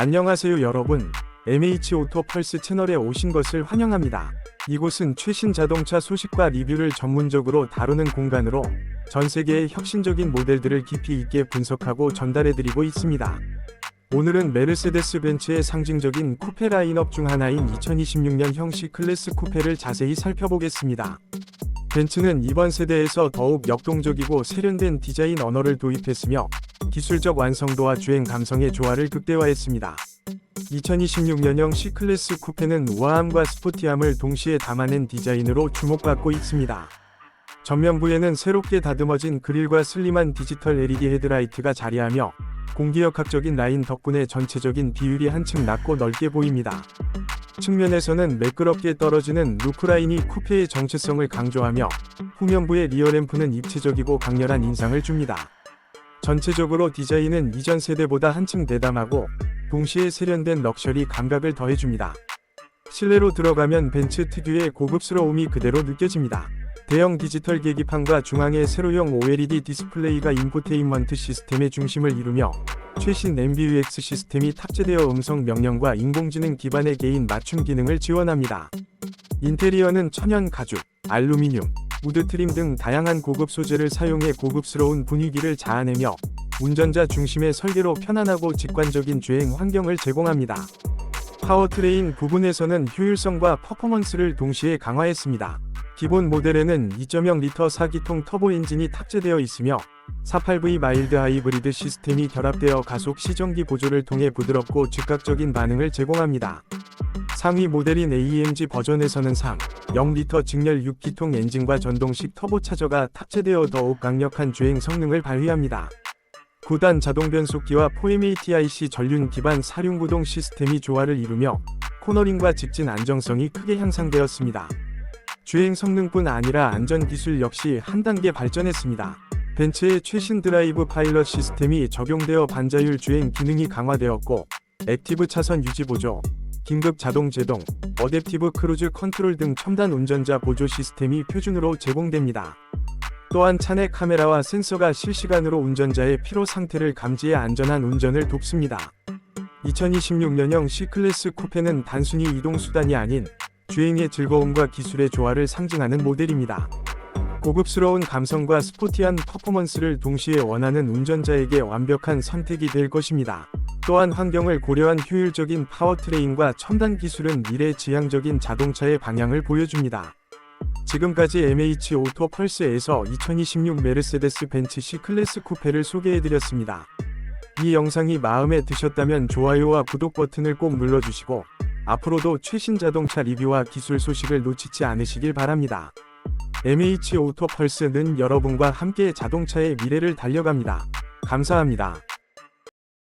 안녕하세요 여러분. MH 오토 펄스 채널에 오신 것을 환영합니다. 이곳은 최신 자동차 소식과 리뷰를 전문적으로 다루는 공간으로 전 세계의 혁신적인 모델들을 깊이 있게 분석하고 전달해드리고 있습니다. 오늘은 메르세데스 벤츠의 상징적인 쿠페 라인업 중 하나인 2026년 형식 클래스 쿠페를 자세히 살펴보겠습니다. 벤츠는 이번 세대에서 더욱 역동적이고 세련된 디자인 언어를 도입했으며 기술적 완성도와 주행 감성의 조화를 극대화했습니다. 2026년형 C클래스 쿠페는 우아함과 스포티함을 동시에 담아낸 디자인으로 주목받고 있습니다. 전면부에는 새롭게 다듬어진 그릴과 슬림한 디지털 LED 헤드라이트가 자리하며 공기역학적인 라인 덕분에 전체적인 비율이 한층 낮고 넓게 보입니다. 측면에서는 매끄럽게 떨어지는 루프라인이 쿠페의 정체성을 강조하며 후면부의 리어램프는 입체적이고 강렬한 인상을 줍니다. 전체적으로 디자인은 이전 세대보다 한층 대담하고 동시에 세련된 럭셔리 감각을 더해줍니다. 실내로 들어가면 벤츠 특유의 고급스러움이 그대로 느껴집니다. 대형 디지털 계기판과 중앙의 세로형 OLED 디스플레이가 인포테인먼트 시스템의 중심을 이루며 최신 MBUX 시스템이 탑재되어 음성 명령과 인공지능 기반의 개인 맞춤 기능을 지원합니다. 인테리어는 천연 가죽, 알루미늄, 우드 트림 등 다양한 고급 소재를 사용해 고급스러운 분위기를 자아내며 운전자 중심의 설계로 편안하고 직관적인 주행 환경을 제공합니다. 파워트레인 부분에서는 효율성과 퍼포먼스를 동시에 강화했습니다. 기본 모델에는 2.0리터 4기통 터보 엔진이 탑재되어 있으며 48V 마일드 하이브리드 시스템이 결합되어 가속 시전기 보조를 통해 부드럽고 즉각적인 반응을 제공합니다. 상위 모델인 AMG 버전에서는 3, 0리터 직렬 6기통 엔진과 전동식 터보차저가 탑재되어 더욱 강력한 주행 성능을 발휘합니다. 9단 자동 변속기와 4MATIC 전륜 기반 사륜구동 시스템이 조화를 이루며 코너링과 직진 안정성이 크게 향상되었습니다. 주행 성능뿐 아니라 안전 기술 역시 한 단계 발전했습니다. 벤츠의 최신 드라이브 파일럿 시스템이 적용되어 반자율 주행 기능이 강화되었고 액티브 차선 유지 보조, 긴급 자동 제동, 어댑티브 크루즈 컨트롤 등 첨단 운전자 보조 시스템이 표준으로 제공됩니다. 또한 차내 카메라와 센서가 실시간으로 운전자의 피로 상태를 감지해 안전한 운전을 돕습니다. 2026년형 C클래스 쿠페는 단순히 이동 수단이 아닌 주행의 즐거움과 기술의 조화를 상징하는 모델입니다. 고급스러운 감성과 스포티한 퍼포먼스를 동시에 원하는 운전자에게 완벽한 선택이 될 것입니다. 또한 환경을 고려한 효율적인 파워트레인과 첨단 기술은 미래 지향적인 자동차의 방향을 보여줍니다. 지금까지 MH 오토 펄스에서 2026 메르세데스 벤츠 C 클래스 쿠페를 소개해드렸습니다. 이 영상이 마음에 드셨다면 좋아요와 구독 버튼을 꼭 눌러주시고 앞으로도 최신 자동차 리뷰와 기술 소식을 놓치지 않으시길 바랍니다. MH 오토 펄스는 여러분과 함께 자동차의 미래를 달려갑니다. 감사합니다.